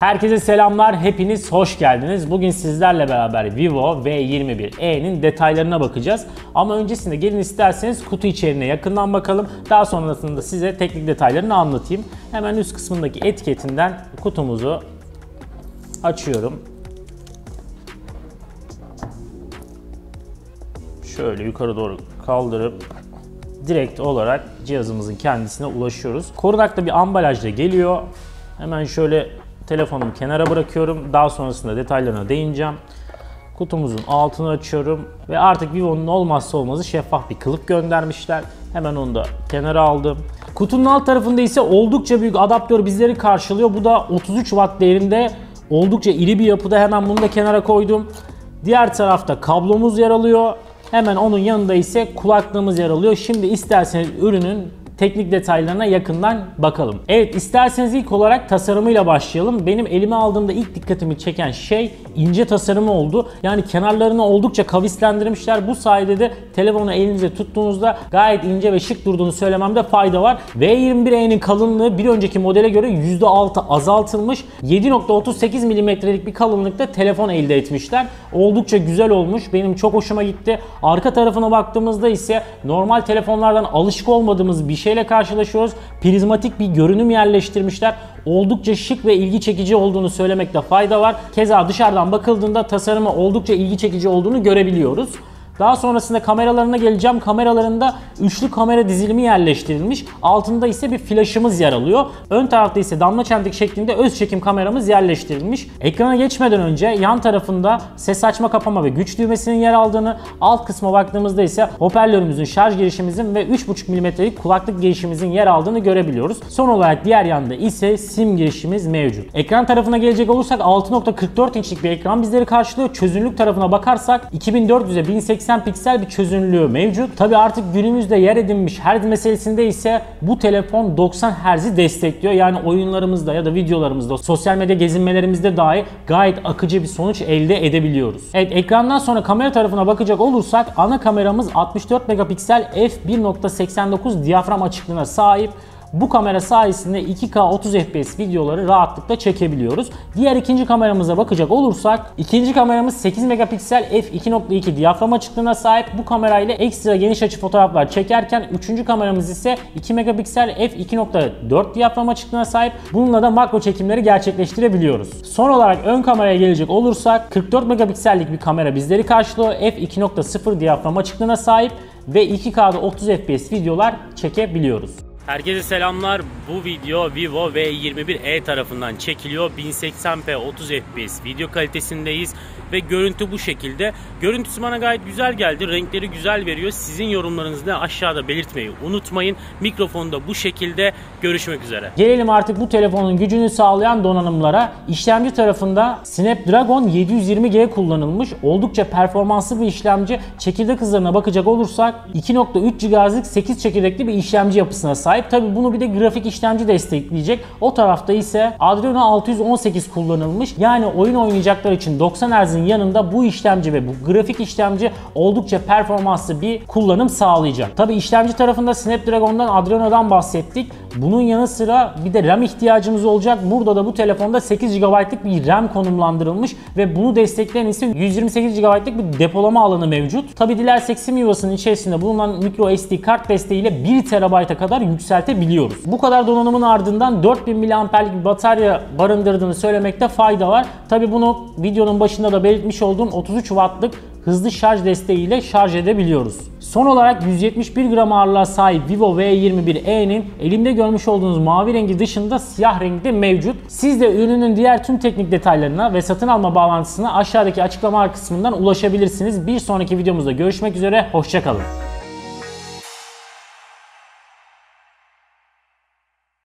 Herkese selamlar, hepiniz hoş geldiniz. Bugün sizlerle beraber Vivo V21e'nin detaylarına bakacağız. Ama öncesinde gelin isterseniz kutu içeriğine yakından bakalım. Daha sonrasında size teknik detaylarını anlatayım. Hemen üst kısmındaki etiketinden kutumuzu açıyorum. Şöyle yukarı doğru kaldırıp direkt olarak cihazımızın kendisine ulaşıyoruz. Korunaklı bir ambalajla geliyor. Hemen şöyle telefonumu kenara bırakıyorum. Daha sonrasında detaylarına değineceğim. Kutumuzun altını açıyorum ve artık Vivo'nun olmazsa olmazı şeffaf bir kılıf göndermişler. Hemen onu da kenara aldım. Kutunun alt tarafında ise oldukça büyük adaptör bizleri karşılıyor. Bu da 33 watt değerinde oldukça iri bir yapıda. Hemen bunu da kenara koydum. Diğer tarafta kablomuz yer alıyor. Hemen onun yanında ise kulaklığımız yer alıyor. Şimdi isterseniz ürünün teknik detaylarına yakından bakalım. Evet isterseniz ilk olarak tasarımıyla başlayalım. Benim elime aldığımda ilk dikkatimi çeken şey ince tasarımı oldu. Yani kenarlarını oldukça kavislendirmişler. Bu sayede de telefonu elinize tuttuğunuzda gayet ince ve şık durduğunu söylememde fayda var. V21e'nin kalınlığı bir önceki modele göre %6 azaltılmış. 7.38 mm'lik bir kalınlıkta telefon elde etmişler. Oldukça güzel olmuş. Benim çok hoşuma gitti. Arka tarafına baktığımızda ise normal telefonlardan alışık olmadığımız bir şeyle karşılaşıyoruz. Prizmatik bir görünüm yerleştirmişler. Oldukça şık ve ilgi çekici olduğunu söylemekte fayda var. Keza dışarıdan bakıldığında tasarımı oldukça ilgi çekici olduğunu görebiliyoruz. Daha sonrasında kameralarına geleceğim. Kameralarında üçlü kamera dizilimi yerleştirilmiş. Altında ise bir flaşımız yer alıyor. Ön tarafta ise damla çentik şeklinde öz çekim kameramız yerleştirilmiş. Ekrana geçmeden önce yan tarafında ses açma kapama ve güç düğmesinin yer aldığını, alt kısma baktığımızda ise hoparlörümüzün şarj girişimizin ve 3.5 mm'lik kulaklık girişimizin yer aldığını görebiliyoruz. Son olarak diğer yanda ise sim girişimiz mevcut. Ekran tarafına gelecek olursak 6.44 inçlik bir ekran bizleri karşılıyor. Çözünürlük tarafına bakarsak 2400'e 1080 80 piksel bir çözünürlüğü mevcut. Tabi artık günümüzde yer edinmiş hertz meselesinde ise bu telefon 90 Hz'i destekliyor. Yani oyunlarımızda ya da videolarımızda, sosyal medya gezinmelerimizde dahi gayet akıcı bir sonuç elde edebiliyoruz. Evet ekrandan sonra kamera tarafına bakacak olursak ana kameramız 64 megapiksel f1.89 diyafram açıklığına sahip. Bu kamera sayesinde 2K 30 FPS videoları rahatlıkla çekebiliyoruz. Diğer ikinci kameramıza bakacak olursak ikinci kameramız 8 megapiksel f2.2 diyafram açıklığına sahip. Bu kamerayla ekstra geniş açı fotoğraflar çekerken üçüncü kameramız ise 2 megapiksel f2.4 diyafram açıklığına sahip. Bununla da makro çekimleri gerçekleştirebiliyoruz. Son olarak ön kameraya gelecek olursak 44 megapiksellik bir kamera bizleri karşılıyor. f2.0 diyafram açıklığına sahip ve 2K'da 30 FPS videolar çekebiliyoruz. Herkese selamlar. Bu video Vivo V21e tarafından çekiliyor. 1080p 30 fps video kalitesindeyiz ve görüntü bu şekilde. Görüntüsü bana gayet güzel geldi. Renkleri güzel veriyor. Sizin yorumlarınızı da aşağıda belirtmeyi unutmayın. Mikrofonda bu şekilde görüşmek üzere. Gelelim artık bu telefonun gücünü sağlayan donanımlara. İşlemci tarafında Snapdragon 720G kullanılmış. Oldukça performanslı bir işlemci. Çekirdek hızlarına bakacak olursak 2.3 GHz'lik 8 çekirdekli bir işlemci yapısına sahip. Tabi bunu bir de grafik işlemci destekleyecek. O tarafta ise Adreno 618 kullanılmış. Yani oyun oynayacaklar için 90 Hz Hz'in yanında bu işlemci ve bu grafik işlemci oldukça performanslı bir kullanım sağlayacak. Tabi işlemci tarafında Snapdragon'dan Adreno'dan bahsettik. Bunun yanı sıra bir de RAM ihtiyacımız olacak. Burada da bu telefonda 8 GB'lık bir RAM konumlandırılmış ve bunu destekleyen ise 128 GB'lık bir depolama alanı mevcut. Tabi dilersek sim yuvasının içerisinde bulunan micro SD kart desteğiyle 1 TB'a kadar yükseltebiliyoruz. Bu kadar donanımın ardından 4000 mAh'lik bir batarya barındırdığını söylemekte fayda var. Tabi bunu videonun başında da belirtmiş olduğum 33 Watt'lık hızlı şarj desteğiyle şarj edebiliyoruz. Son olarak 171 gram ağırlığa sahip Vivo V21e'nin elimde görmüş olduğunuz mavi rengi dışında siyah renkte mevcut. Siz de ürünün diğer tüm teknik detaylarına ve satın alma bağlantısına aşağıdaki açıklama kısmından ulaşabilirsiniz. Bir sonraki videomuzda görüşmek üzere, hoşçakalın.